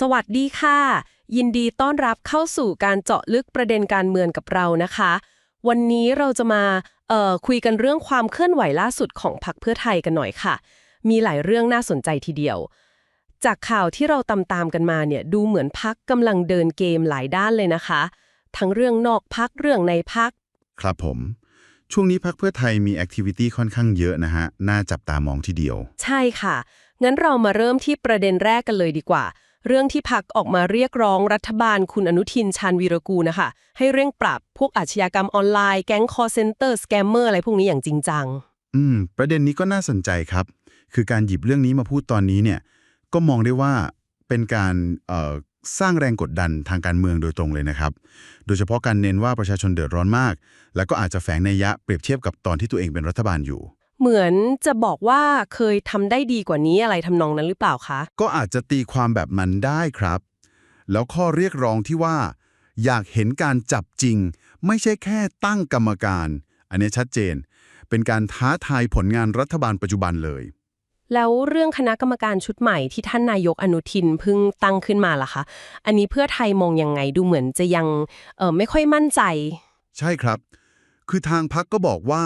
สวัสดีค่ะ ยินดีต้อนรับเข้าสู่การเจาะลึกประเด็นการเมืองกับเรานะคะ วันนี้เราจะมาเอ่อคุยกันเรื่องความเคลื่อนไหวล่าสุดของพรรคเพื่อไทยกันหน่อยค่ะ มีหลายเรื่องน่าสนใจทีเดียว จากข่าวที่เราตามตามๆกันมาเนี่ยดูเหมือนพักกำลังเดินเกมหลายด้านเลยนะคะ ทั้งเรื่องนอกพักเรื่องในพักครับผมช่วงนี้พักเพื่อไทยมีแอคทิวิตี้ค่อนข้างเยอะนะฮะ น่าจับตามองทีเดียว ใช่ค่ะ งั้นเรามาเริ่มที่ประเด็นแรกกันเลยดีกว่า เรื่องที่พักออกมาเรียกร้องรัฐบาลคุณอนุทินชาญวีรกูลนะคะ ให้เร่งปรับพวกอาชญากรรมออนไลน์ แก๊งคอร์เซนเตอร์สแกมเมอร์อะไรพวกนี้อย่างจริงจัง อืม ประเด็นนี้ก็น่าสนใจครับ คือการหยิบเรื่องนี้มาพูดตอนนี้เนี่ย ก็มองได้ว่าเป็นการเอ่อสร้างแรงกดดันทางการเมืองโดยตรงเลยนะครับ โดยเฉพาะการเน้นว่าประชาชนเดือดร้อนมาก แล้วก็อาจจะแฝงในยยะเปรียบเทียบกับตอนที่ตัวเองเป็นรัฐบาลอยู่ เหมือนจะบอกว่าเคยทำได้ดีกว่านี้อะไรทำนองนั้นหรือเปล่าคะ ก็อาจจะตีความแบบมันได้ครับ แล้วข้อเรียกร้องที่ว่า อยากเห็นการจับจริง ไม่ใช่แค่ตั้งกรรมการ อันนี้ชัดเจน เป็นการท้าทายผลงานรัฐบาลปัจจุบันเลย แล้วเรื่องคณะกรรมการชุดใหม่ที่ท่านนายกอนุทินเพิ่งตั้งขึ้นมาล่ะคะ อันนี้เพื่อไทยมองยังไงดูเหมือนจะยังเออไม่ค่อยมั่นใจ ใช่ครับ คือทางพักก็บอกว่า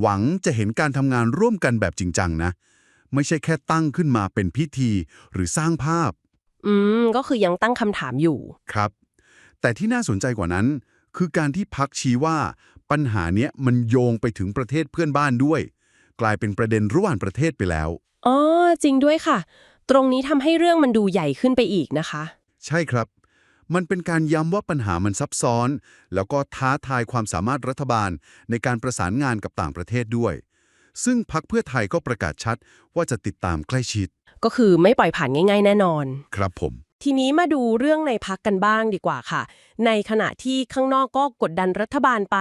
หวังจะเห็นการทำงานร่วมกันแบบจริงจังนะ ไม่ใช่แค่ตั้งขึ้นมาเป็นพิธีหรือสร้างภาพ อืม ก็คือยังตั้งคำถามอยู่ ครับ แต่ที่น่าสนใจกว่านั้น คือการที่พักชี้ว่าปัญหาเนี้ยมันโยงไปถึงประเทศเพื่อนบ้านด้วย กลายเป็นประเด็นระหว่างประเทศไปแล้ว อ๋อ จริงด้วยค่ะ ตรงนี้ทำให้เรื่องมันดูใหญ่ขึ้นไปอีกนะคะ ใช่ครับ มันเป็นการย้ำว่าปัญหามันซับซ้อน แล้วก็ท้าทายความสามารถรัฐบาลในการประสานงานกับต่างประเทศด้วย ซึ่งพักเพื่อไทยก็ประกาศชัดว่าจะติดตามใกล้ชิด ก็คือไม่ปล่อยผ่านง่าย ๆ แน่นอน ครับผม ทีนี้มาดูเรื่องในพักกันบ้างดีกว่าค่ะ ในขณะที่ข้างนอกก็กดดันรัฐบาลไป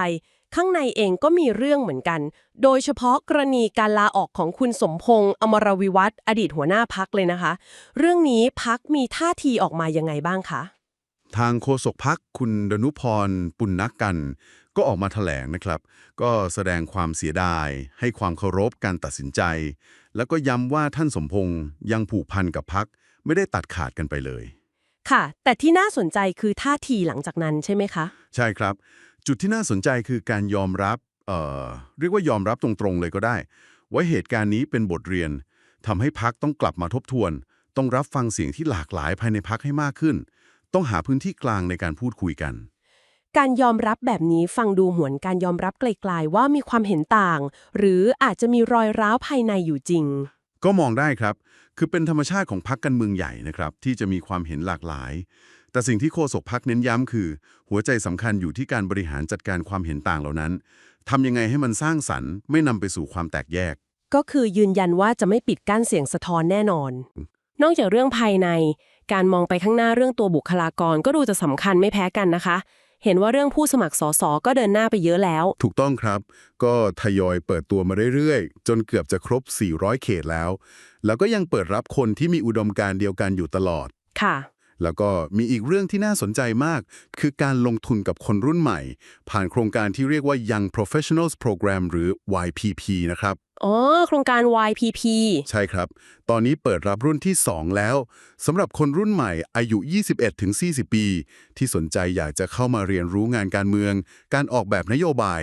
ข้างในเองก็มีเรื่องเหมือนกัน โดยเฉพาะกรณีการลาออกของคุณสมพงษ์อมรวิวัฒน์อดีตหัวหน้าพักเลยนะคะ เรื่องนี้พักมีท่าทีออกมายังไงบ้างคะ ทางโฆษกพักคุณดนุพรปุณณกัน ก็ออกมาแถลงนะครับ ก็แสดงความเสียดาย ให้ความเคารพการตัดสินใจ แล้วก็ย้ำว่าท่านสมพงษ์ยังผูกพันกับพักไม่ได้ตัดขาดกันไปเลย ค่ะ แต่ที่น่าสนใจคือท่าทีหลังจากนั้นใช่ไหมคะ ใช่ครับ จุดที่น่าสนใจคือการยอมรับเอ่อเรียกว่ายอมรับตรงๆเลยก็ได้ ว่าเหตุการณ์นี้เป็นบทเรียนทำให้พักต้องกลับมาทบทวน ต้องรับฟังเสียงที่หลากหลายภายในพักให้มากขึ้น ต้องหาพื้นที่กลางในการพูดคุยกัน การยอมรับแบบนี้ฟังดูเหมือนการยอมรับไกลๆว่ามีความเห็นต่าง หรืออาจจะมีรอยร้าวภายในอยู่จริง ก็มองได้ครับ คือเป็นธรรมชาติของพักการเมืองใหญ่นะครับ ที่จะมีความเห็นหลากหลาย แต่สิ่งที่โฆษกพักเน้นย้ำคือ หัวใจสำคัญอยู่ที่การบริหารจัดการความเห็นต่างเหล่านั้นทำยังไงให้มันสร้างสรรค์ไม่นำไปสู่ความแตกแยก ก็คือยืนยันว่าจะไม่ปิดกั้นเสียงสะท้อนแน่นอน นอกจากเรื่องภายใน การมองไปข้างหน้าเรื่องตัวบุคลากรก็ดูจะสำคัญไม่แพ้กันนะคะ เห็นว่าเรื่องผู้สมัครสสก็เดินหน้าไปเยอะแล้ว ถูกต้องครับ ก็ทยอยเปิดตัวมาเรื่อยๆ จนเกือบจะครบ 400 เขตแล้ว แล้วก็ยังเปิดรับคนที่มีอุดมการณ์เดียวกันอยู่ตลอด ค่ะแล้วก็มีอีกเรื่องที่น่าสนใจมาก คือการลงทุนกับคนรุ่นใหม่ ผ่านโครงการที่เรียกว่า Young Professionals Program หรือ YPP นะครับ อ๋อ โครงการ YPP ใช่ครับ ตอนนี้เปิดรับรุ่นที่ 2 แล้วสำหรับคนรุ่นใหม่อายุ 21-40 ปี ที่สนใจอยากจะเข้ามาเรียนรู้งานการเมือง การออกแบบนโยบาย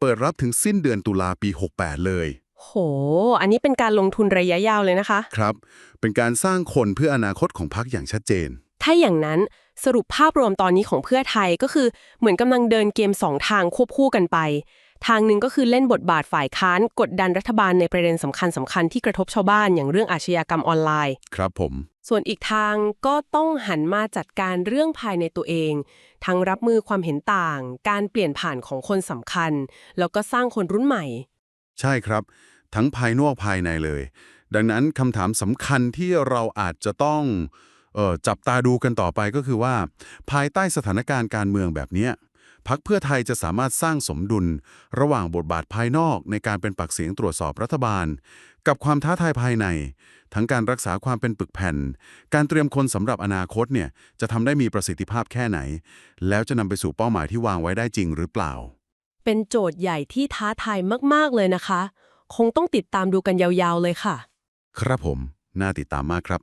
เปิดรับถึงสิ้นเดือนตุลาปี 68 เลย โห อันนี้เป็นการลงทุนระยะยาวเลยนะคะ ครับ เป็นการสร้างคนเพื่ออนาคตของพรรคอย่างชัดเจน ถ้าอย่างนั้นสรุปภาพรวมตอนนี้ของเพื่อไทยก็คือเหมือนกำลังเดินเกมสองทางควบคู่กันไป ทางหนึ่งก็คือเล่นบทบาทฝ่ายค้านกดดันรัฐบาลในประเด็นสำคัญสคัญๆที่กระทบชาวบ้านอย่างเรื่องอาชญากรรมออนไลน์ ครับผม ส่วนอีกทางก็ต้องหันมาจัดการเรื่องภายในตัวเอง ทั้งรับมือความเห็นต่าง การเปลี่ยนผ่านของคนสำคัญ แล้วก็สร้างคนรุ่นใหม่ ใช่ครับ ทั้งภายนอกภายในเลย ดังนั้นคำถามสำคัญที่เราอาจจะต้องเออจับตาดูกันต่อไปก็คือว่า ภายใต้สถานการณ์การเมืองแบบเนี้ย พักเพื่อไทยจะสามารถสร้างสมดุล ระหว่างบทบาทภายนอกในการเป็นปักเสียงตรวจสอบรัฐบาล กับความท้าทายภายใน ทั้งการรักษาความเป็นปึกแผ่น การเตรียมคนสำหรับอนาคตเนี่ยจะทำได้มีประสิทธิภาพแค่ไหน แล้วจะนำไปสู่เป้าหมายที่วางไว้ได้จริงหรือเปล่า เป็นโจทย์ใหญ่ที่ท้าทายมากๆเลยนะคะ คงต้องติดตามดูกันยาวๆเลยค่ะ ครับผม น่าติดตามมากครับ